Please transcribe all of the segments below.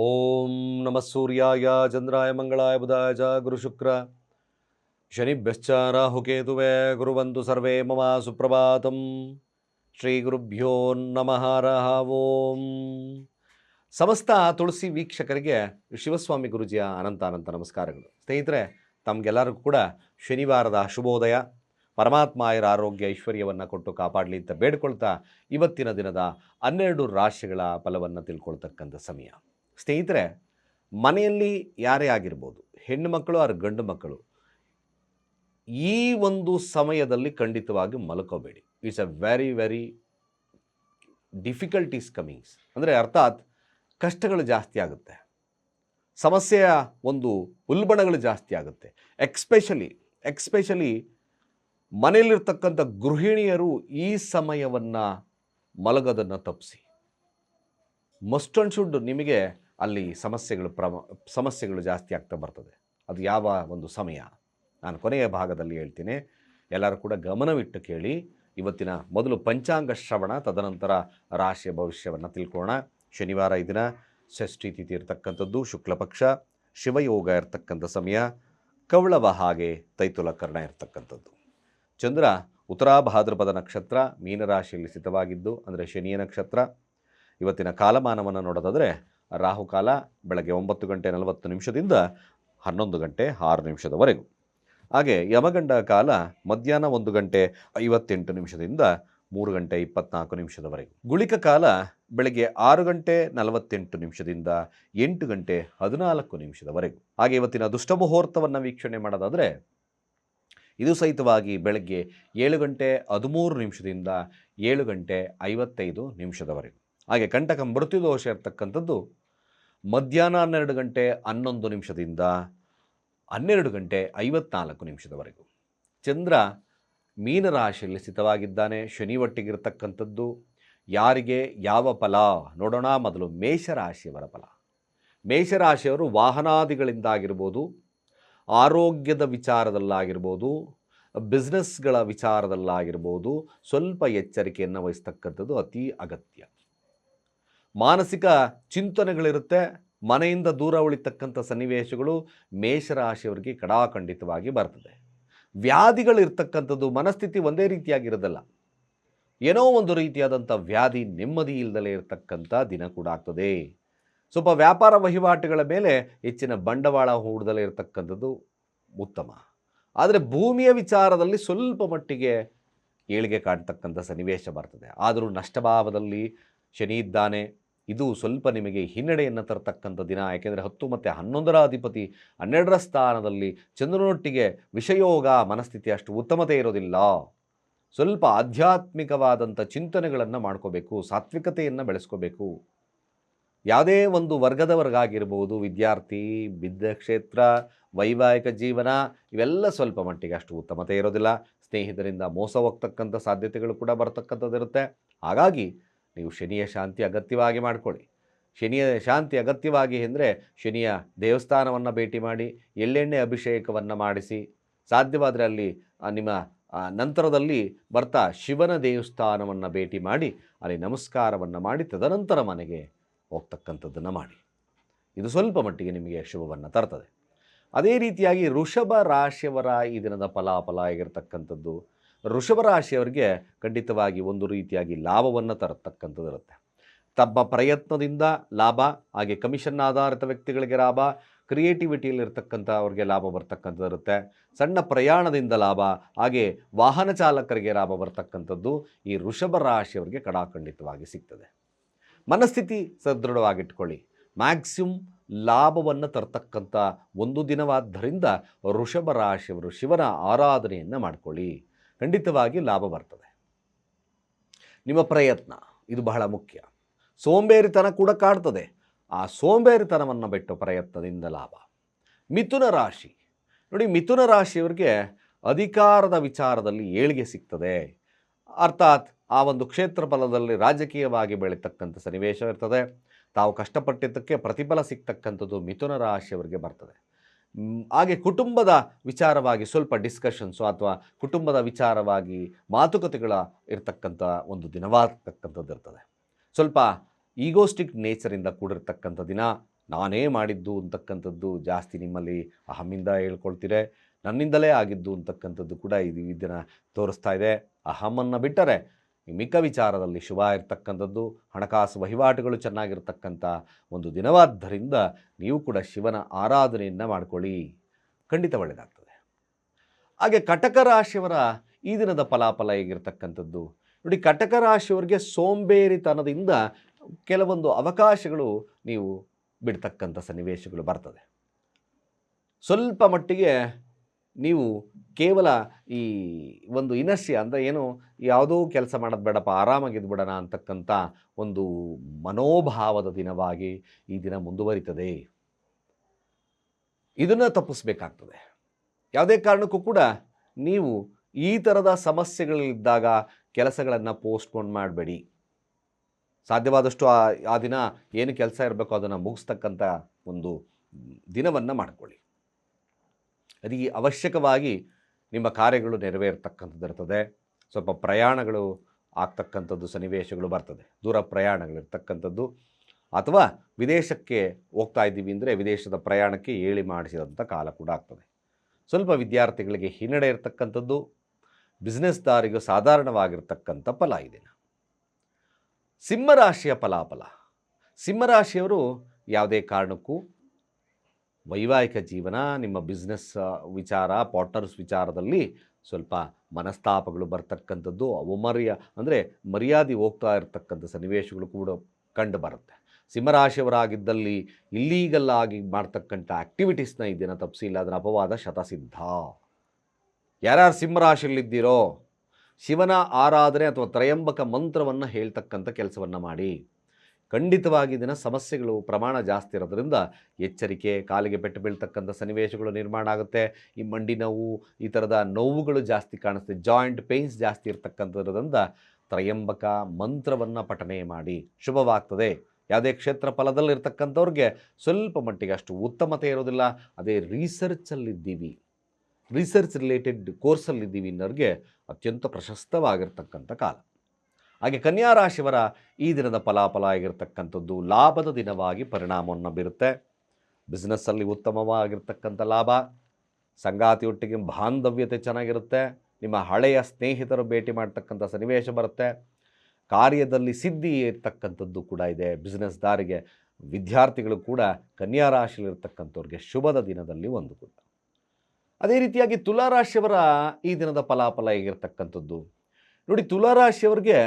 ಓಂ ನಮಃ ಸೂರ್ಯಾಯ, ಚಂದ್ರಾಯ ಮಂಗಳಾಯ, ಬುಧಾಯ ಚ ಗುರುಶುಕ್ರ ಶನಿಭ್ಯಶ್ಚ ರಾಹುಕೇತುವೆ ಗುರುವಂತು ಸರ್ವೇ ಮಮ ಸುಪ್ರಭಾತಂ. ಶ್ರೀ ಗುರುಭ್ಯೋ ನಮಃ ರಹ, ಓಂ. ಸಮಸ್ತ ತುಳಸಿ ವೀಕ್ಷಕರಿಗೆ ಶಿವಸ್ವಾಮಿ ಗುರುಜಿಯ ಅನಂತ ಅನಂತ ನಮಸ್ಕಾರಗಳು. ಸ್ನೇಹಿತರೆ, ತಮಗೆಲ್ಲರಿಗೂ ಕೂಡ ಶನಿವಾರದ ಶುಭೋದಯ. ಪರಮಾತ್ಮಾಯರ ಆರೋಗ್ಯ ಐಶ್ವರ್ಯವನ್ನು ಕೊಟ್ಟು ಕಾಪಾಡಲಿ ಅಂತ ಬೇಡ್ಕೊಳ್ತಾ ಇವತ್ತಿನ ದಿನದ ಹನ್ನೆರಡು ರಾಶಿಗಳ ಫಲವನ್ನು ತಿಳ್ಕೊಳ್ತಕ್ಕಂಥ ಸಮಯ. ಸ್ನೇಹಿತರೆ, ಮನೆಯಲ್ಲಿ ಯಾರೇ ಆಗಿರ್ಬೋದು, ಹೆಣ್ಣು ಮಕ್ಕಳು ಅವ್ರ ಗಂಡು ಮಕ್ಕಳು, ಈ ಒಂದು ಸಮಯದಲ್ಲಿ ಖಂಡಿತವಾಗಿ ಮಲ್ಕೋಬೇಡಿ. It's a very very difficulties comings ಅಂದರೆ ಅರ್ಥಾತ್ ಕಷ್ಟಗಳು ಜಾಸ್ತಿ ಆಗುತ್ತೆ. ಸಮಸ್ಯೆಯ ಒಂದು ಉಲ್ಬಣಗಳು ಜಾಸ್ತಿ ಆಗುತ್ತೆ. ಎಕ್ಸ್ಪೆಷಲಿ ಎಕ್ಸ್ಪೆಷಲಿ ಮನೆಯಲ್ಲಿರ್ತಕ್ಕಂಥ ಗೃಹಿಣಿಯರು ಈ ಸಮಯವನ್ನು ಮಲಗೋದನ್ನು ತಪ್ಪಿಸಿ ಮಸ್ಟ್ ಅಂಡ್ ಶುಡ್ ನಿಮಗೆ ಅಲ್ಲಿ ಸಮಸ್ಯೆಗಳು ಪ್ರಮ, ಸಮಸ್ಯೆಗಳು ಜಾಸ್ತಿ ಆಗ್ತಾ ಬರ್ತದೆ. ಅದು ಯಾವ ಒಂದು ಸಮಯ? ನಾನು ಕೊನೆಯ ಭಾಗದಲ್ಲಿ ಹೇಳ್ತೀನಿ. ಎಲ್ಲರೂ ಕೂಡ ಗಮನವಿಟ್ಟು ಕೇಳಿ. ಇವತ್ತಿನ ಮೊದಲು ಪಂಚಾಂಗ ಶ್ರವಣ, ತದನಂತರ ರಾಶಿಯ ಭವಿಷ್ಯವನ್ನು ತಿಳ್ಕೊಳ್ಳೋಣ. ಶನಿವಾರ ಈ ದಿನ ಷಷ್ಠಿ ತಿಥಿ ಇರತಕ್ಕಂಥದ್ದು ಶುಕ್ಲಪಕ್ಷ ಶಿವಯೋಗ ಇರತಕ್ಕಂಥ ಸಮಯ ಕವಳವ ಹಾಗೆ ತೈತುಲ ಕರ್ಣ ಇರತಕ್ಕಂಥದ್ದು. ಚಂದ್ರ ಉತ್ತರಾ ಭಾದ್ರಪದ ನಕ್ಷತ್ರ, ಮೀನರಾಶಿಯಲ್ಲಿ ಸ್ಥಿತವಾಗಿದ್ದು, ಅಂದರೆ ಶನಿಯ ನಕ್ಷತ್ರ. ಇವತ್ತಿನ ಕಾಲಮಾನವನ್ನು ನೋಡೋದಾದರೆ ರಾಹುಕಾಲ ಬೆಳಗ್ಗೆ ಒಂಬತ್ತು ಗಂಟೆ ನಲವತ್ತು ನಿಮಿಷದಿಂದ ಹನ್ನೊಂದು ಗಂಟೆ ಆರು ನಿಮಿಷದವರೆಗೂ. ಹಾಗೆ ಯಮಗಂಡ ಕಾಲ ಮಧ್ಯಾಹ್ನ ಒಂದು ಗಂಟೆ ಐವತ್ತೆಂಟು ನಿಮಿಷದಿಂದ ಮೂರು ಗಂಟೆ ಇಪ್ಪತ್ನಾಲ್ಕು ನಿಮಿಷದವರೆಗೆ. ಗುಳಿಕ ಕಾಲ ಬೆಳಗ್ಗೆ ಆರು ಗಂಟೆ ನಲವತ್ತೆಂಟು ನಿಮಿಷದಿಂದ ಎಂಟು ಗಂಟೆ ಹದಿನಾಲ್ಕು ನಿಮಿಷದವರೆಗೂ. ಹಾಗೆ ಇವತ್ತಿನ ದುಷ್ಟ ಮುಹೂರ್ತವನ್ನು ವೀಕ್ಷಣೆ ಮಾಡೋದಾದರೆ, ಇದು ಸಹಿತವಾಗಿ ಬೆಳಗ್ಗೆ ಏಳು ಗಂಟೆ ಹದಿಮೂರು ನಿಮಿಷದಿಂದ ಏಳು ಗಂಟೆ ಐವತ್ತೈದು ನಿಮಿಷದವರೆಗೆ. ಹಾಗೆ ಕಂಟಕ ಮೃತ್ಯುದೋಷ ಇರ್ತಕ್ಕಂಥದ್ದು ಮಧ್ಯಾಹ್ನ ಹನ್ನೆರಡು ಗಂಟೆ ಹನ್ನೊಂದು ನಿಮಿಷದಿಂದ ಹನ್ನೆರಡು ಗಂಟೆ ಐವತ್ನಾಲ್ಕು ನಿಮಿಷದವರೆಗೂ. ಚಂದ್ರ ಮೀನರಾಶಿಯಲ್ಲಿ ಸ್ಥಿತವಾಗಿದ್ದಾನೆ. ಶನಿ ಒಟ್ಟಿಗಿರ್ತಕ್ಕಂಥದ್ದು. ಯಾರಿಗೆ? ಯಾವ ಫಲ? ನೋಡೋಣ. ಮೊದಲು ಮೇಷರಾಶಿಯವರ ಫಲ. ಮೇಷರಾಶಿಯವರು ವಾಹನಾದಿಗಳಿಂದಾಗಿರ್ಬೋದು, ಆರೋಗ್ಯದ ವಿಚಾರದಲ್ಲಾಗಿರ್ಬೋದು ಬಿಸ್ನೆಸ್ಗಳ ವಿಚಾರದಲ್ಲಾಗಿರ್ಬೋದು, ಸ್ವಲ್ಪ ಎಚ್ಚರಿಕೆಯನ್ನು ವಹಿಸ್ತಕ್ಕಂಥದ್ದು ಅತಿ ಅಗತ್ಯ. ಮಾನಸಿಕ ಚಿಂತನೆಗಳಿರುತ್ತೆ, ಮನೆಯಿಂದ ದೂರ ಉಳಿತಕ್ಕಂಥ ಸನ್ನಿವೇಶಗಳು ಮೇಷರಾಶಿಯವರಿಗೆ ಕಡಾಖಂಡಿತವಾಗಿ ಬರ್ತದೆ. ವ್ಯಾಧಿಗಳಿರ್ತಕ್ಕಂಥದ್ದು ಮನಸ್ಥಿತಿ ಒಂದೇ ರೀತಿಯಾಗಿರೋದಲ್ಲ. ಏನೋ ಒಂದು ರೀತಿಯಾದಂಥ ವ್ಯಾಧಿ ನೆಮ್ಮದಿ ಇಲ್ಲದಲೇ ಇರತಕ್ಕಂಥ ದಿನ ಕೂಡ ಆಗ್ತದೆ. ಸ್ವಲ್ಪ ವ್ಯಾಪಾರ ವಹಿವಾಟುಗಳ ಮೇಲೆ ಹೆಚ್ಚಿನ ಬಂಡವಾಳ ಹೂಡದಲೇ ಇರತಕ್ಕಂಥದ್ದು ಉತ್ತಮ. ಆದರೆ ಭೂಮಿಯ ವಿಚಾರದಲ್ಲಿ ಸ್ವಲ್ಪ ಮಟ್ಟಿಗೆ ಏಳಿಗೆ ಕಾಣ್ತಕ್ಕಂಥ ಸನ್ನಿವೇಶ ಬರ್ತದೆ. ಆದರೂ ನಷ್ಟಭಾವದಲ್ಲಿ ಶನಿ ಇದ್ದಾನೆ ಇದು ಸ್ವಲ್ಪ ನಿಮಗೆ ಹಿನ್ನಡೆಯನ್ನು ತರತಕ್ಕಂಥ ದಿನ. ಯಾಕೆಂದರೆ ಹತ್ತು ಮತ್ತು ಹನ್ನೊಂದರ ಅಧಿಪತಿ ಹನ್ನೆರಡರ ಸ್ಥಾನದಲ್ಲಿ ಚಂದ್ರನೊಟ್ಟಿಗೆ ವಿಷಯೋಗ ಮನಸ್ಥಿತಿ ಅಷ್ಟು ಉತ್ತಮತೆ ಇರೋದಿಲ್ಲ. ಸ್ವಲ್ಪ ಆಧ್ಯಾತ್ಮಿಕವಾದಂಥ ಚಿಂತನೆಗಳನ್ನು ಮಾಡ್ಕೋಬೇಕು, ಸಾತ್ವಿಕತೆಯನ್ನು ಬೆಳೆಸ್ಕೋಬೇಕು. ಯಾವುದೇ ಒಂದು ವರ್ಗದವರೆಗಾಗಿರ್ಬೋದು, ವಿದ್ಯಾರ್ಥಿ, ವಿದ್ಯಾಕ್ಷೇತ್ರ, ವೈವಾಹಿಕ ಜೀವನ, ಇವೆಲ್ಲ ಸ್ವಲ್ಪ ಮಟ್ಟಿಗೆ ಅಷ್ಟು ಉತ್ತಮತೆ ಇರೋದಿಲ್ಲ. ಸ್ನೇಹಿತರಿಂದ ಮೋಸ ಹೋಗ್ತಕ್ಕಂಥ ಸಾಧ್ಯತೆಗಳು ಕೂಡ ಬರ್ತಕ್ಕಂಥದ್ದಿರುತ್ತೆ. ಹಾಗಾಗಿ ನೀವು ಶನಿಯ ಶಾಂತಿ ಅಗತ್ಯವಾಗಿ ಮಾಡಿಕೊಳ್ಳಿ. ಶನಿಯ ಶಾಂತಿ ಅಗತ್ಯವಾಗಿ ಅಂದರೆ ಶನಿಯ ದೇವಸ್ಥಾನವನ್ನು ಭೇಟಿ ಮಾಡಿ, ಎಳ್ಳೆಣ್ಣೆ ಅಭಿಷೇಕವನ್ನು ಮಾಡಿಸಿ, ಸಾಧ್ಯವಾದರೆ ಅಲ್ಲಿ ನಿಮ್ಮ ನಂತರದಲ್ಲಿ ಬರ್ತಾ ಶಿವನ ದೇವಸ್ಥಾನವನ್ನು ಭೇಟಿ ಮಾಡಿ, ಅಲ್ಲಿ ನಮಸ್ಕಾರವನ್ನು ಮಾಡಿ, ತದನಂತರ ಮನೆಗೆ ಹೋಗ್ತಕ್ಕಂಥದ್ದನ್ನು ಮಾಡಿ. ಇದು ಸ್ವಲ್ಪ ಮಟ್ಟಿಗೆ ನಿಮಗೆ ಶುಭವನ್ನು ತರ್ತದೆ. ಅದೇ ರೀತಿಯಾಗಿ ಋಷಭ ರಾಶಿಯವರ ಈ ದಿನದ ಫಲಾಫಲ ಆಗಿರ್ತಕ್ಕಂಥದ್ದು ವೃಷಭ ರಾಶಿಯವರಿಗೆ ಖಂಡಿತವಾಗಿ ಒಂದು ರೀತಿಯಾಗಿ ಲಾಭವನ್ನು ತರತಕ್ಕಂಥದ್ದಿರುತ್ತೆ ತಮ್ಮ ಪ್ರಯತ್ನದಿಂದ ಲಾಭ, ಹಾಗೆ ಕಮಿಷನ್ ಆಧಾರಿತ ವ್ಯಕ್ತಿಗಳಿಗೆ ಲಾಭ ಕ್ರಿಯೇಟಿವಿಟಿಯಲ್ಲಿರ್ತಕ್ಕಂಥ ಅವ್ರಿಗೆ ಲಾಭ ಬರ್ತಕ್ಕಂಥದ್ದು ಇರುತ್ತೆ. ಸಣ್ಣ ಪ್ರಯಾಣದಿಂದ ಲಾಭ, ಹಾಗೆ ವಾಹನ ಚಾಲಕರಿಗೆ ಲಾಭ ಬರ್ತಕ್ಕಂಥದ್ದು ಈ ವೃಷಭ ರಾಶಿಯವರಿಗೆ ಕಡಾಖಂಡಿತವಾಗಿ ಸಿಗ್ತದೆ. ಮನಸ್ಥಿತಿ ಸದೃಢವಾಗಿಟ್ಕೊಳ್ಳಿ. ಮ್ಯಾಕ್ಸಿಮಮ್ ಲಾಭವನ್ನು ತರ್ತಕ್ಕಂಥ ಒಂದು ದಿನವಾದ್ದರಿಂದ ವೃಷಭ ರಾಶಿಯವರು ಶಿವನ ಆರಾಧನೆಯನ್ನು ಮಾಡಿಕೊಳ್ಳಿ. ಖಂಡಿತವಾಗಿ ಲಾಭ ಬರ್ತದೆ. ನಿಮ್ಮ ಪ್ರಯತ್ನ, ಇದು ಬಹಳ ಮುಖ್ಯ. ಸೋಂಬೇರಿತನ ಕೂಡ ಕಾಡ್ತದೆ. ಆ ಸೋಂಬೇರಿತನವನ್ನು ಬಿಟ್ಟು ಪ್ರಯತ್ನದಿಂದ ಲಾಭ. ಮಿಥುನ ರಾಶಿ. ನೋಡಿ, ಮಿಥುನ ರಾಶಿಯವರಿಗೆ ಅಧಿಕಾರದ ವಿಚಾರದಲ್ಲಿ ಏಳಿಗೆ ಸಿಗ್ತದೆ. ಅರ್ಥಾತ್ ಆ ಒಂದು ಕ್ಷೇತ್ರ ಫಲದಲ್ಲಿ ರಾಜಕೀಯವಾಗಿ ಬೆಳೀತಕ್ಕಂಥ ಸನ್ನಿವೇಶ ಇರ್ತದೆ. ತಾವು ಕಷ್ಟಪಟ್ಟಿದ್ದಕ್ಕೆ ಪ್ರತಿಫಲ ಸಿಗ್ತಕ್ಕಂಥದ್ದು ಮಿಥುನ ರಾಶಿಯವರಿಗೆ ಬರ್ತದೆ. ಹಾಗೆ ಕುಟುಂಬದ ವಿಚಾರವಾಗಿ ಸ್ವಲ್ಪ ಡಿಸ್ಕಷನ್ಸು ಅಥವಾ ಕುಟುಂಬದ ವಿಚಾರವಾಗಿ ಮಾತುಕತೆಗಳ ಇರ್ತಕ್ಕಂಥ ಒಂದು ದಿನವಾಗತಕ್ಕಂಥದ್ದು ಇರ್ತದೆ. ಸ್ವಲ್ಪ ಈಗೋಸ್ಟಿಕ್ ನೇಚರಿಂದ ಕೂಡಿರ್ತಕ್ಕಂಥ ದಿನ. ನಾನೇ ಮಾಡಿದ್ದು ಅಂತಕ್ಕಂಥದ್ದು ಜಾಸ್ತಿ ನಿಮ್ಮಲ್ಲಿ ಅಹಮಿಂದ ಹೇಳ್ಕೊಳ್ತೀರೆ ನನ್ನಿಂದಲೇ ಆಗಿದ್ದು ಅಂತಕ್ಕಂಥದ್ದು ಕೂಡ ಇದು ಇದನ್ನು ತೋರಿಸ್ತಾ ಇದೆ. ಅಹಮನ್ನು ಬಿಟ್ಟರೆ ಮಿಕ್ಕ ವಿಚಾರದಲ್ಲಿ ಶುಭ ಇರತಕ್ಕಂಥದ್ದು, ಹಣಕಾಸು ವಹಿವಾಟುಗಳು ಚೆನ್ನಾಗಿರ್ತಕ್ಕಂಥ ಒಂದು ದಿನವಾದ್ದರಿಂದ ನೀವು ಕೂಡ ಶಿವನ ಆರಾಧನೆಯನ್ನು ಮಾಡಿಕೊಳ್ಳಿ. ಖಂಡಿತ ಒಳ್ಳೆಯದಾಗ್ತದೆ ಹಾಗೆ ಕಟಕ ರಾಶಿಯವರ ಈ ದಿನದ ಫಲಾಫಲ ಹೇಗಿರ್ತಕ್ಕಂಥದ್ದು? ನೋಡಿ, ಕಟಕ ರಾಶಿಯವರಿಗೆ ಸೋಂಬೇರಿತನದಿಂದ ಕೆಲವೊಂದು ಅವಕಾಶಗಳು ನೀವು ಬಿಡ್ತಕ್ಕಂಥ ಸನ್ನಿವೇಶಗಳು ಬರ್ತದೆ. ಸ್ವಲ್ಪ ಮಟ್ಟಿಗೆ ನೀವು ಕೇವಲ ಈ ಒಂದು ಇನಸ್ಯ ಅಂದರೆ ಏನು ಯಾವುದೋ ಕೆಲಸ ಮಾಡೋದು ಬೇಡಪ್ಪ ಆರಾಮಾಗಿದ್ಬಿಡೋಣ ಅಂತಕ್ಕಂಥ ಒಂದು ಮನೋಭಾವದ ದಿನವಾಗಿ ಈ ದಿನ ಮುಂದುವರಿತದೆ. ಇದನ್ನು ತಪ್ಪಿಸ್ಬೇಕಾಗ್ತದೆ. ಯಾವುದೇ ಕಾರಣಕ್ಕೂ ಕೂಡ ನೀವು ಈ ಥರದ ಸಮಸ್ಯೆಗಳಿದ್ದಾಗ ಕೆಲಸಗಳನ್ನು ಪೋಸ್ಟ್ಪೋನ್ ಮಾಡಬೇಡಿ. ಸಾಧ್ಯವಾದಷ್ಟು ಆ ಆ ದಿನ ಏನು ಕೆಲಸ ಇರಬೇಕೋ ಅದನ್ನು ಮುಗಿಸ್ತಕ್ಕಂಥ ಒಂದು ದಿನವನ್ನು ಮಾಡಿಕೊಳ್ಳಿ. ಅದಕ್ಕೆ ಅವಶ್ಯಕವಾಗಿ ನಿಮ್ಮ ಕಾರ್ಯಗಳು ನೆರವೇರ್ತಕ್ಕಂಥದ್ದು ಇರ್ತದೆ ಸ್ವಲ್ಪ ಪ್ರಯಾಣಗಳು ಆಗ್ತಕ್ಕಂಥದ್ದು, ಸನ್ನಿವೇಶಗಳು ಬರ್ತದೆ. ದೂರ ಪ್ರಯಾಣಗಳಿರ್ತಕ್ಕಂಥದ್ದು. ಅಥವಾ ವಿದೇಶಕ್ಕೆ ಹೋಗ್ತಾ ಇದ್ದೀವಿ ಅಂದರೆ ವಿದೇಶದ ಪ್ರಯಾಣಕ್ಕೆ ಏಳಿ ಮಾಡಿಸಿದಂಥ ಕಾಲ ಕೂಡ ಆಗ್ತದೆ. ಸ್ವಲ್ಪ ವಿದ್ಯಾರ್ಥಿಗಳಿಗೆ ಹಿನ್ನಡೆ ಇರತಕ್ಕಂಥದ್ದು. ಬಿಸ್ನೆಸ್ದಾರಿಗೂ ಸಾಧಾರಣವಾಗಿರ್ತಕ್ಕಂಥ ಫಲ ಇದೆ. ಸಿಂಹರಾಶಿಯ ಫಲಾಫಲ. ಸಿಂಹರಾಶಿಯವರು ಯಾವುದೇ ಕಾರಣಕ್ಕೂ ವೈವಾಹಿಕ ಜೀವನ, ನಿಮ್ಮ ಬಿಸ್ನೆಸ್ ವಿಚಾರ ಪಾರ್ಟ್ನರ್ಸ್ ವಿಚಾರದಲ್ಲಿ ಸ್ವಲ್ಪ ಮನಸ್ತಾಪಗಳು ಬರ್ತಕ್ಕಂಥದ್ದು, ಅವಮರ್ಯ, ಅಂದರೆ ಮರ್ಯಾದೆ ಹೋಗ್ತಾ ಇರತಕ್ಕಂಥ ಸನ್ನಿವೇಶಗಳು ಕೂಡ ಕಂಡು ಬರುತ್ತೆ. ಸಿಂಹರಾಶಿಯವರಾಗಿದ್ದಲ್ಲಿ ಇಲ್ಲೀಗಲ್ ಆಗಿ ಮಾಡ್ತಕ್ಕಂಥ ಆ್ಯಕ್ಟಿವಿಟೀಸ್ನ ಈ ದಿನ ತಪ್ಪಿಸಿಲ್ಲ ಅದರ ಅಪವಾದ ಶತಸಿದ್ಧ. ಯಾರ್ಯಾರು ಸಿಂಹರಾಶಿಯಲ್ಲಿದ್ದೀರೋ, ಶಿವನ ಆರಾಧನೆ ಅಥವಾ ತ್ರಯಂಬಕ ಮಂತ್ರವನ್ನು ಹೇಳ್ತಕ್ಕಂಥ ಕೆಲಸವನ್ನು ಮಾಡಿ. ಖಂಡಿತವಾಗಿ ದಿನ ಸಮಸ್ಯೆಗಳು ಪ್ರಮಾಣ ಜಾಸ್ತಿ ಇರೋದ್ರಿಂದ ಎಚ್ಚರಿಕೆ, ಕಾಲಿಗೆ ಪೆಟ್ಟು ಬೀಳ್ತಕ್ಕಂಥ ಸನ್ನಿವೇಶಗಳು ನಿರ್ಮಾಣ ಆಗುತ್ತೆ. ಈ ಮಂಡಿ ನೋವು, ಈ ಥರದ ನೋವುಗಳು ಜಾಸ್ತಿ ಕಾಣಿಸ್ತದೆ ಜಾಯಿಂಟ್ ಪೇಯ್ನ್ಸ್ ಜಾಸ್ತಿ ಇರ್ತಕ್ಕಂಥದ್ರಿಂದ ತ್ರಯಂಬಕ ಮಂತ್ರವನ್ನು ಪಠನೆ ಮಾಡಿ ಶುಭವಾಗ್ತದೆ. ಯಾವುದೇ ಕ್ಷೇತ್ರ ಫಲದಲ್ಲಿರ್ತಕ್ಕಂಥವ್ರಿಗೆ ಸ್ವಲ್ಪ ಮಟ್ಟಿಗೆ ಅಷ್ಟು ಉತ್ತಮತೆ ಇರೋದಿಲ್ಲ. ಅದೇ ರೀಸರ್ಚಲ್ಲಿದ್ದೀವಿ ರಿಸರ್ಚ್ ರಿಲೇಟೆಡ್ ಕೋರ್ಸಲ್ಲಿದ್ದೀವಿ ಅನ್ನೋರಿಗೆ ಅತ್ಯಂತ ಪ್ರಶಸ್ತವಾಗಿರ್ತಕ್ಕಂಥ ಕಾಲ. ಹಾಗೆ ಕನ್ಯಾ ರಾಶಿಯವರ ಈ ದಿನದ ಫಲಾಫಲ ಆಗಿರ್ತಕ್ಕಂಥದ್ದು ಲಾಭದ ದಿನವಾಗಿ ಪರಿಣಾಮವನ್ನು ಬೀರುತ್ತೆ. ಬಿಸ್ನೆಸ್ಸಲ್ಲಿ ಉತ್ತಮವಾಗಿರ್ತಕ್ಕಂಥ ಲಾಭ. ಸಂಗಾತಿಯೊಟ್ಟಿಗೆ ಬಾಂಧವ್ಯತೆ ಚೆನ್ನಾಗಿರುತ್ತೆ. ನಿಮ್ಮ ಹಳೆಯ ಸ್ನೇಹಿತರು ಭೇಟಿ ಮಾಡ್ತಕ್ಕಂಥ ಸನ್ನಿವೇಶ ಬರುತ್ತೆ. ಕಾರ್ಯದಲ್ಲಿ ಸಿದ್ಧಿ ಇರ್ತಕ್ಕಂಥದ್ದು ಕೂಡ ಇದೆ. ಬಿಸ್ನೆಸ್ದಾರಿಗೆ ವಿದ್ಯಾರ್ಥಿಗಳು ಕೂಡ ಕನ್ಯಾ ರಾಶಿಯಲ್ಲಿರ್ತಕ್ಕಂಥವ್ರಿಗೆ ಶುಭದ ದಿನದಲ್ಲಿ ಒಂದು ಕೂಡ. ಅದೇ ರೀತಿಯಾಗಿ ತುಲಾರಾಶಿಯವರ ಈ ದಿನದ ಫಲಾಫಲ ಹೇಗಿರ್ತಕ್ಕಂಥದ್ದು ನೋಡಿ ತುಲಾರಾಶಿಯವರಿಗೆ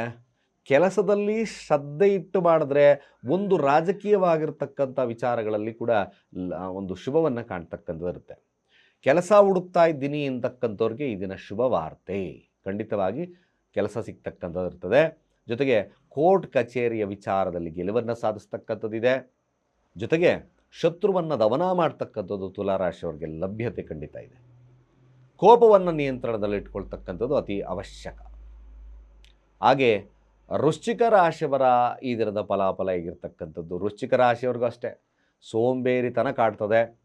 ಕೆಲಸದಲ್ಲಿ ಶ್ರದ್ಧೆ ಇಟ್ಟು ಮಾಡಿದ್ರೆ ಒಂದು ರಾಜಕೀಯವಾಗಿರ್ತಕ್ಕಂಥ ವಿಚಾರಗಳಲ್ಲಿ ಕೂಡ ಒಂದು ಶುಭವನ್ನು ಕಾಣ್ತಕ್ಕಂಥದ್ದು ಇರುತ್ತೆ. ಕೆಲಸ ಹುಡುಕ್ತಾ ಇದ್ದೀನಿ ಅಂತಕ್ಕಂಥವ್ರಿಗೆ ಈ ದಿನ ಶುಭ ವಾರ್ತೆ. ಖಂಡಿತವಾಗಿ ಕೆಲಸ ಸಿಗ್ತಕ್ಕಂಥದ್ದು ಇರ್ತದೆ. ಜೊತೆಗೆ ಕೋರ್ಟ್ ಕಚೇರಿಯ ವಿಚಾರದಲ್ಲಿ ಗೆಲುವನ್ನು ಸಾಧಿಸ್ತಕ್ಕಂಥದ್ದಿದೆ. ಜೊತೆಗೆ ಶತ್ರುವನ್ನು ದಮನ ಮಾಡ್ತಕ್ಕಂಥದ್ದು ತುಲಾರಾಶಿಯವ್ರಿಗೆ ಲಭ್ಯತೆ ಖಂಡಿತ ಇದೆ. ಕೋಪವನ್ನು ನಿಯಂತ್ರಣದಲ್ಲಿಟ್ಕೊಳ್ತಕ್ಕಂಥದ್ದು ಅತಿ ಅವಶ್ಯಕ. ಹಾಗೆ ವೃಶ್ಚಿಕ ರಾಶಿಯವರ ಈ ದಿನದ ಫಲಾಫಲ ಹೇಗಿರ್ತಕ್ಕಂಥದ್ದು? ವೃಶ್ಚಿಕ ರಾಶಿಯವ್ರಿಗೂ ಅಷ್ಟೇ. ಸೋಂಬೇರಿತನ ಕಾಡ್ತದೆ.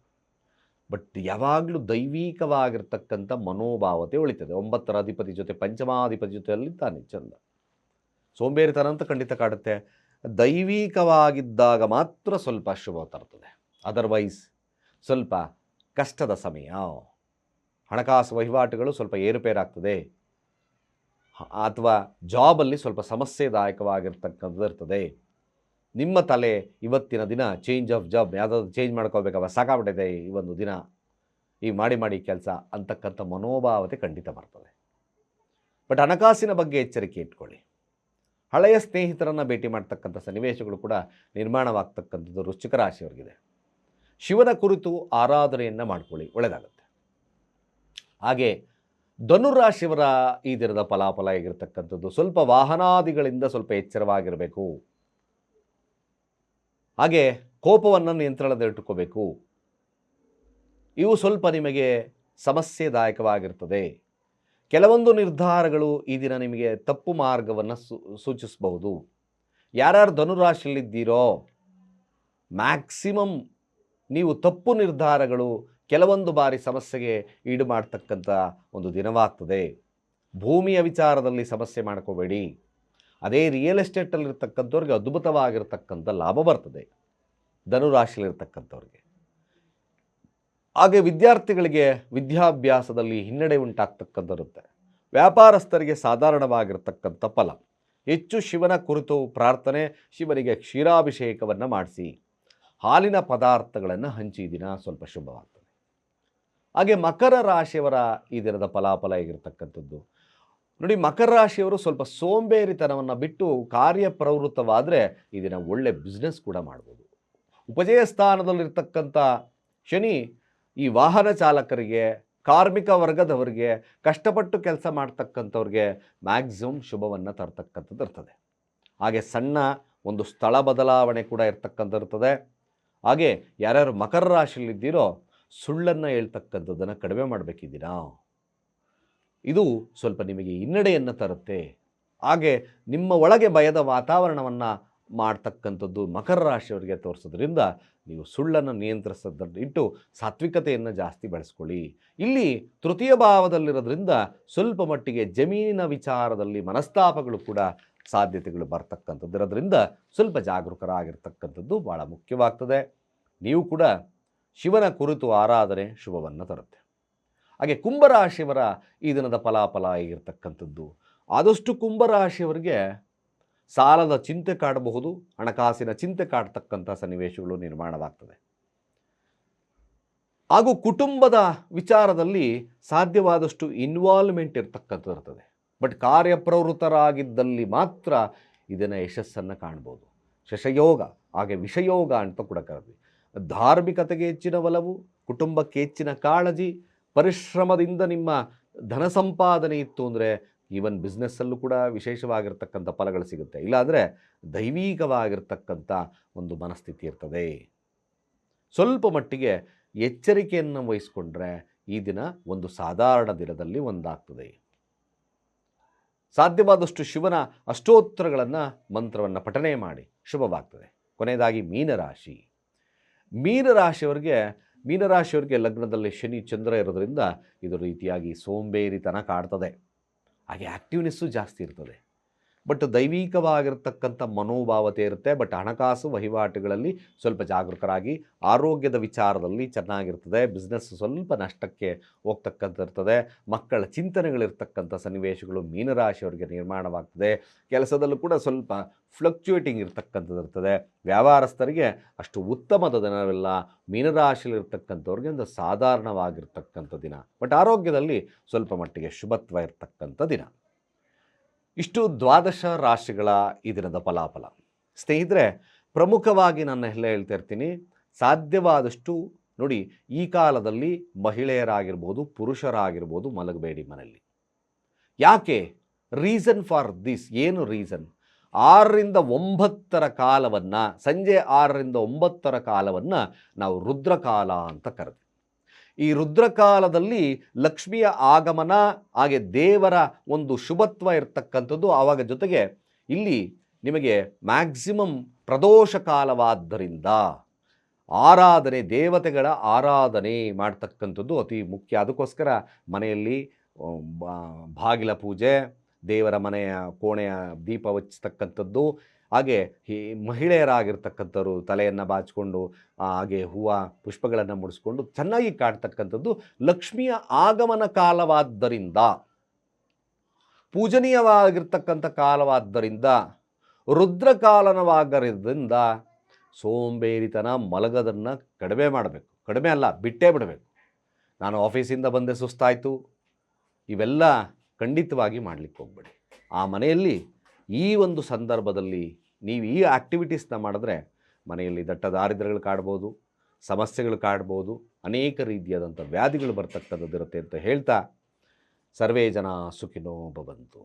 ಬಟ್ ಯಾವಾಗಲೂ ದೈವಿಕವಾಗಿರ್ತಕ್ಕಂಥ ಮನೋಭಾವತೆ ಉಳಿತದೆ. ಒಂಬತ್ತರ ಅಧಿಪತಿ ಜೊತೆ ಪಂಚಮಾಧಿಪತಿ ಜೊತೆಯಲ್ಲಿ ತಾನೆ ಚಂದ. ಸೋಂಬೇರಿತನ ಅಂತ ಖಂಡಿತ ಕಾಡುತ್ತೆ. ದೈವಿಕವಾಗಿದ್ದಾಗ ಮಾತ್ರ ಸ್ವಲ್ಪ ಶುಭ ತರ್ತದೆ. ಅದರ್ವೈಸ್ ಸ್ವಲ್ಪ ಕಷ್ಟದ ಸಮಯ. ಹಣಕಾಸು ವಹಿವಾಟುಗಳು ಸ್ವಲ್ಪ ಏರುಪೇರಾಗ್ತದೆ. ಅಥವಾ ಜಾಬಲ್ಲಿ ಸ್ವಲ್ಪ ಸಮಸ್ಯೆದಾಯಕವಾಗಿರ್ತಕ್ಕಂಥದ್ದು ಇರ್ತದೆ. ನಿಮ್ಮ ತಲೆ ಇವತ್ತಿನ ದಿನ ಚೇಂಜ್ ಆಫ್ ಜಾಬ್ ಯಾವುದಾದ್ರು ಚೇಂಜ್ ಮಾಡ್ಕೋಬೇಕವ ಸಾಕಾಗ್ಬಿಟ್ಟಿದೆ ಈ ಒಂದು ದಿನ. ಈ ಮಾಡಿ ಮಾಡಿ ಕೆಲಸ ಅಂತಕ್ಕಂಥ ಮನೋಭಾವತೆ ಖಂಡಿತ ಬರ್ತದೆ. ಬಟ್ ಹಣಕಾಸಿನ ಬಗ್ಗೆ ಎಚ್ಚರಿಕೆ ಇಟ್ಕೊಳ್ಳಿ. ಹಳೆಯ ಸ್ನೇಹಿತರನ್ನು ಭೇಟಿ ಮಾಡ್ತಕ್ಕಂಥ ಸನ್ನಿವೇಶಗಳು ಕೂಡ ನಿರ್ಮಾಣವಾಗ್ತಕ್ಕಂಥದ್ದು ವೃಶ್ಚಿಕ ರಾಶಿಯವರಿಗಿದೆ. ಶಿವನ ಕುರಿತು ಆರಾಧನೆಯನ್ನು ಮಾಡ್ಕೊಳ್ಳಿ ಒಳ್ಳೆಯದಾಗುತ್ತೆ ಹಾಗೆ ಧನುರಾಶಿಯವರ ಈ ದಿನದ ಫಲಾಫಲ ಹೇಗಿರ್ತಕ್ಕಂಥದ್ದು? ಸ್ವಲ್ಪ ವಾಹನಾದಿಗಳಿಂದ ಸ್ವಲ್ಪ ಎಚ್ಚರವಾಗಿರಬೇಕು. ಹಾಗೆ ಕೋಪವನ್ನು ನಿಯಂತ್ರಣದಲ್ಲಿಟ್ಟುಕೋಬೇಕು ಇವು ಸ್ವಲ್ಪ ನಿಮಗೆ ಸಮಸ್ಯೆದಾಯಕವಾಗಿರ್ತದೆ. ಕೆಲವೊಂದು ನಿರ್ಧಾರಗಳು ಈ ದಿನ ನಿಮಗೆ ತಪ್ಪು ಮಾರ್ಗವನ್ನು ಸೂಚಿಸಬಹುದು. ಯಾರ್ಯಾರು ಧನುರಾಶಿಯಲ್ಲಿದ್ದೀರೋ, ಮ್ಯಾಕ್ಸಿಮಮ್ ನೀವು ತಪ್ಪು ನಿರ್ಧಾರಗಳು ಕೆಲವೊಂದು ಬಾರಿ ಸಮಸ್ಯೆಗೆ ಈಡು ಮಾಡ್ತಕ್ಕಂಥ ಒಂದು ದಿನವಾಗ್ತದೆ. ಭೂಮಿಯ ವಿಚಾರದಲ್ಲಿ ಸಮಸ್ಯೆ ಮಾಡ್ಕೋಬೇಡಿ. ಅದೇ ರಿಯಲ್ ಎಸ್ಟೇಟಲ್ಲಿರ್ತಕ್ಕಂಥವ್ರಿಗೆ ಅದ್ಭುತವಾಗಿರ್ತಕ್ಕಂಥ ಲಾಭ ಬರ್ತದೆ. ಧನುರಾಶಿಲಿರ್ತಕ್ಕಂಥವ್ರಿಗೆ ಹಾಗೆ ವಿದ್ಯಾರ್ಥಿಗಳಿಗೆ ವಿದ್ಯಾಭ್ಯಾಸದಲ್ಲಿ ಹಿನ್ನಡೆ ಉಂಟಾಗ್ತಕ್ಕಂಥರುತ್ತೆ ವ್ಯಾಪಾರಸ್ಥರಿಗೆ ಸಾಧಾರಣವಾಗಿರ್ತಕ್ಕಂಥ ಫಲ. ಹೆಚ್ಚು ಶಿವನ ಕುರಿತು ಪ್ರಾರ್ಥನೆ, ಶಿವನಿಗೆ ಕ್ಷೀರಾಭಿಷೇಕವನ್ನು ಮಾಡಿಸಿ. ಹಾಲಿನ ಪದಾರ್ಥಗಳನ್ನು ಹಂಚಿ ದಿನ ಸ್ವಲ್ಪ ಶುಭವಾಗ್ತದೆ. ಹಾಗೆ ಮಕರ ರಾಶಿಯವರ ಈ ದಿನದ ಫಲಾಫಲ ಹೇಗಿರ್ತಕ್ಕಂಥದ್ದು? ನೋಡಿ, ಮಕರ ರಾಶಿಯವರು ಸ್ವಲ್ಪ ಸೋಂಬೇರಿತನವನ್ನು ಬಿಟ್ಟು ಕಾರ್ಯಪ್ರವೃತ್ತವಾದರೆ ಈ ದಿನ ಒಳ್ಳೆ ಬಿಸ್ನೆಸ್ ಕೂಡ ಮಾಡ್ಬೋದು. ಉಪಜಯ ಸ್ಥಾನದಲ್ಲಿರ್ತಕ್ಕಂಥ ಶನಿ ಈ ವಾಹನ ಚಾಲಕರಿಗೆ, ಕಾರ್ಮಿಕ ವರ್ಗದವರಿಗೆ, ಕಷ್ಟಪಟ್ಟು ಕೆಲಸ ಮಾಡ್ತಕ್ಕಂಥವ್ರಿಗೆ ಮ್ಯಾಕ್ಸಿಮಮ್ ಶುಭವನ್ನು ತರ್ತಕ್ಕಂಥದ್ದು ಇರ್ತದೆ. ಹಾಗೆ ಸಣ್ಣ ಒಂದು ಸ್ಥಳ ಬದಲಾವಣೆ ಕೂಡ ಇರ್ತಕ್ಕಂಥ ಇರ್ತದೆ. ಹಾಗೆ ಯಾರ್ಯಾರು ಮಕರ ರಾಶಿಯಲ್ಲಿದ್ದೀರೋ ಸುಳ್ಳನ್ನು ಹೇಳ್ತಕ್ಕಂಥದ್ದನ್ನು ಕಡಿಮೆ ಮಾಡಬೇಕಿದ್ದೀರಾ? ಇದು ಸ್ವಲ್ಪ ನಿಮಗೆ ಹಿನ್ನಡೆಯನ್ನು ತರುತ್ತೆ. ಹಾಗೆ ನಿಮ್ಮ ಒಳಗೆ ಭಯದ ವಾತಾವರಣವನ್ನು ಮಾಡ್ತಕ್ಕಂಥದ್ದು ಮಕರ ರಾಶಿಯವರಿಗೆ ತೋರಿಸೋದ್ರಿಂದ ನೀವು ಸುಳ್ಳನ್ನು ನಿಯಂತ್ರಿಸೋದನ್ನು ಇಟ್ಟು ಸಾತ್ವಿಕತೆಯನ್ನು ಜಾಸ್ತಿ ಬೆಳೆಸ್ಕೊಳ್ಳಿ. ಇಲ್ಲಿ ತೃತೀಯ ಭಾವದಲ್ಲಿರೋದ್ರಿಂದ ಸ್ವಲ್ಪ ಮಟ್ಟಿಗೆ ಜಮೀನಿನ ವಿಚಾರದಲ್ಲಿ ಮನಸ್ತಾಪಗಳು ಕೂಡ ಸಾಧ್ಯತೆಗಳು ಬರ್ತಕ್ಕಂಥದ್ದು ಇರೋದ್ರಿಂದ ಸ್ವಲ್ಪ ಜಾಗರೂಕರಾಗಿರ್ತಕ್ಕಂಥದ್ದು ಭಾಳ ಮುಖ್ಯವಾಗ್ತದೆ. ನೀವು ಕೂಡ ಶಿವನ ಕುರಿತು ಆರಾಧನೆ ಶುಭವನ್ನು ತರುತ್ತೆ. ಹಾಗೆ ಕುಂಭರಾಶಿಯವರ ಈ ದಿನದ ಫಲಾಫಲ ಆಗಿರ್ತಕ್ಕಂಥದ್ದು. ಆದಷ್ಟು ಕುಂಭರಾಶಿಯವರಿಗೆ ಸಾಲದ ಚಿಂತೆ ಕಾಡಬಹುದು, ಹಣಕಾಸಿನ ಚಿಂತೆ ಕಾಡ್ತಕ್ಕಂಥ ಸನ್ನಿವೇಶಗಳು ನಿರ್ಮಾಣವಾಗ್ತದೆ. ಹಾಗೂ ಕುಟುಂಬದ ವಿಚಾರದಲ್ಲಿ ಸಾಧ್ಯವಾದಷ್ಟು ಇನ್ವಾಲ್ವ್ಮೆಂಟ್ ಇರ್ತಕ್ಕಂಥದ್ದು ಇರ್ತದೆ. ಬಟ್ ಕಾರ್ಯಪ್ರವೃತ್ತರಾಗಿದ್ದಲ್ಲಿ ಮಾತ್ರ ಇದನ್ನು ಯಶಸ್ಸನ್ನು ಕಾಣ್ಬೋದು. ಶಶಯೋಗ, ಹಾಗೆ ವಿಷಯೋಗ ಅಂತ ಕೂಡ ಕರೆದ್ವಿ. ಧಾರ್ಮಿಕತೆಗೆ ಹೆಚ್ಚಿನ ಒಲವು, ಕುಟುಂಬಕ್ಕೆ ಹೆಚ್ಚಿನ ಕಾಳಜಿ, ಪರಿಶ್ರಮದಿಂದ ನಿಮ್ಮ ಧನ ಸಂಪಾದನೆ ಇತ್ತು ಅಂದರೆ ಈವನ್ ಬಿಸ್ನೆಸ್ಸಲ್ಲೂ ಕೂಡ ವಿಶೇಷವಾಗಿರ್ತಕ್ಕಂಥ ಫಲಗಳು ಸಿಗುತ್ತೆ. ಇಲ್ಲಾಂದರೆ ದೈವೀಕವಾಗಿರ್ತಕ್ಕಂಥ ಒಂದು ಮನಸ್ಥಿತಿ ಇರ್ತದೆ. ಸ್ವಲ್ಪ ಮಟ್ಟಿಗೆ ಎಚ್ಚರಿಕೆಯನ್ನು ವಹಿಸ್ಕೊಂಡ್ರೆ ಈ ದಿನ ಒಂದು ಸಾಧಾರಣ ದಿನದಲ್ಲಿ ಒಂದಾಗ್ತದೆ. ಸಾಧ್ಯವಾದಷ್ಟು ಶಿವನ ಅಷ್ಟೋತ್ತರಗಳನ್ನು ಮಂತ್ರವನ್ನು ಪಠನೆ ಮಾಡಿ ಶುಭವಾಗ್ತದೆ. ಕೊನೆಯದಾಗಿ ಮೀನರಾಶಿ. ಮೀನರಾಶಿಯವರಿಗೆ ಮೀನರಾಶಿಯವರಿಗೆ ಲಗ್ನದಲ್ಲಿ ಶನಿ ಚಂದ್ರ ಇರೋದ್ರಿಂದ ಇದು ರೀತಿಯಾಗಿ ಸೋಂಬೇರಿತನ ಕಾಡ್ತದೆ ಹಾಗೆ ಆ್ಯಕ್ಟಿವ್ನೆಸ್ಸು ಜಾಸ್ತಿ ಇರ್ತದೆ. ಬಟ್ ದೈವಿಕವಾಗಿರ್ತಕ್ಕಂಥ ಮನೋಭಾವತೆ ಇರುತ್ತೆ ಬಟ್ ಹಣಕಾಸು ವಹಿವಾಟುಗಳಲ್ಲಿ ಸ್ವಲ್ಪ ಜಾಗರೂಕರಾಗಿ ಆರೋಗ್ಯದ ವಿಚಾರದಲ್ಲಿ ಚೆನ್ನಾಗಿರ್ತದೆ. ಬಿಸ್ನೆಸ್ ಸ್ವಲ್ಪ ನಷ್ಟಕ್ಕೆ ಹೋಗ್ತಕ್ಕಂಥ ಇರ್ತದೆ ಮಕ್ಕಳ ಚಿಂತನೆಗಳಿರ್ತಕ್ಕಂಥ ಸನ್ನಿವೇಶಗಳು ಮೀನರಾಶಿಯವರಿಗೆ ನಿರ್ಮಾಣವಾಗ್ತದೆ. ಕೆಲಸದಲ್ಲೂ ಕೂಡ ಸ್ವಲ್ಪ ಫ್ಲಕ್ಚುಯೇಟಿಂಗ್ ಇರ್ತಕ್ಕಂಥದ್ದು ಇರ್ತದೆ ವ್ಯಾಪಾರಸ್ಥರಿಗೆ ಅಷ್ಟು ಉತ್ತಮದ ದಿನವಿಲ್ಲ. ಮೀನರಾಶಿಯಲ್ಲಿರ್ತಕ್ಕಂಥವ್ರಿಗೆ ಒಂದು ಸಾಧಾರಣವಾಗಿರ್ತಕ್ಕಂಥ ದಿನ. ಬಟ್ ಆರೋಗ್ಯದಲ್ಲಿ ಸ್ವಲ್ಪ ಮಟ್ಟಿಗೆ ಶುಭತ್ವ ಇರ್ತಕ್ಕಂಥ ದಿನ. ಇಷ್ಟು ದ್ವಾದಶ ರಾಶಿಗಳ ಈ ದಿನದ ಫಲಾಫಲ. ಸ್ನೇಹಿತರೆ, ಪ್ರಮುಖವಾಗಿ ನಾನು ಎಲ್ಲ ಹೇಳ್ತಾ ಇರ್ತೀನಿ, ಸಾಧ್ಯವಾದಷ್ಟು ನೋಡಿ, ಈ ಕಾಲದಲ್ಲಿ ಮಹಿಳೆಯರಾಗಿರ್ಬೋದು, ಪುರುಷರಾಗಿರ್ಬೋದು ಮಲಗಬೇಡಿ ಮನೆಯಲ್ಲಿ. ಯಾಕೆ? Reason for this. ಏನು ರೀಸನ್? ಆರರಿಂದ ಒಂಬತ್ತರ ಕಾಲವನ್ನು, ಸಂಜೆ ಆರರಿಂದ ಒಂಬತ್ತರ ಕಾಲವನ್ನು ನಾವು ರುದ್ರಕಾಲ ಅಂತ ಕರೆದ್ವಿ. ಈ ರುದ್ರಕಾಲದಲ್ಲಿ ಲಕ್ಷ್ಮಿಯ ಆಗಮನ, ಹಾಗೆ ದೇವರ ಒಂದು ಶುಭತ್ವ ಇರತಕ್ಕಂಥದ್ದು ಆವಾಗ ಜೊತೆಗೆ ಇಲ್ಲಿ ನಿಮಗೆ ಮ್ಯಾಕ್ಸಿಮಮ್ ಪ್ರದೋಷ ಕಾಲವಾದ್ದರಿಂದ ಆರಾಧನೆ, ದೇವತೆಗಳ ಆರಾಧನೆ ಮಾಡ್ತಕ್ಕಂಥದ್ದು ಅತಿ ಮುಖ್ಯ. ಅದಕ್ಕೋಸ್ಕರ ಮನೆಯಲ್ಲಿ ಬಾಗಿಲ ಪೂಜೆ, ದೇವರ ಮನೆಯ ಕೋಣೆಯ ದೀಪ ಹಚ್ಚತಕ್ಕಂಥದ್ದು ಹಾಗೆ ಈ ಮಹಿಳೆಯರಾಗಿರ್ತಕ್ಕಂಥವ್ರು ತಲೆಯನ್ನು ಬಾಚಿಕೊಂಡು ಹಾಗೆ ಹೂವು ಪುಷ್ಪಗಳನ್ನು ಮುಡಿಸ್ಕೊಂಡು ಚೆನ್ನಾಗಿ ಕಾಡ್ತಕ್ಕಂಥದ್ದು ಲಕ್ಷ್ಮಿಯ ಆಗಮನ ಕಾಲವಾದ್ದರಿಂದ. ಪೂಜನೀಯವಾಗಿರ್ತಕ್ಕಂಥ ಕಾಲವಾದ್ದರಿಂದ ರುದ್ರಕಾಲನವಾಗಿರೋದ್ರಿಂದ ಸೋಂಬೇರಿತನ ಮಲಗದನ್ನು ಕಡಿಮೆ ಮಾಡಬೇಕು. ಕಡಿಮೆ ಅಲ್ಲ, ಬಿಟ್ಟೇ ಬಿಡಬೇಕು. ನಾನು ಆಫೀಸಿಂದ ಬಂದೆ ಸುಸ್ತಾಯಿತು. ಇವೆಲ್ಲ ಖಂಡಿತವಾಗಿ ಮಾಡಲಿಕ್ಕೆ ಹೋಗ್ಬೇಡಿ. ಆ ಮನೆಯಲ್ಲಿ ಈ ಒಂದು ಸಂದರ್ಭದಲ್ಲಿ ನೀವು ಈ ಆ್ಯಕ್ಟಿವಿಟೀಸ್ನ ಮಾಡಿದ್ರೆ ಮನೆಯಲ್ಲಿ ದಟ್ಟ ದಾರಿದ್ರ್ಯಗಳು ಕಾಡ್ಬೋದು, ಸಮಸ್ಯೆಗಳು ಕಾಡ್ಬೋದು, ಅನೇಕ ರೀತಿಯಾದಂಥ ವ್ಯಾಧಿಗಳು ಬರ್ತಕ್ಕಂಥದ್ದು ಇರುತ್ತೆ ಅಂತ ಹೇಳ್ತಾ ಸರ್ವೇ ಜನ ಸುಖಿನೋ ಭವಂತು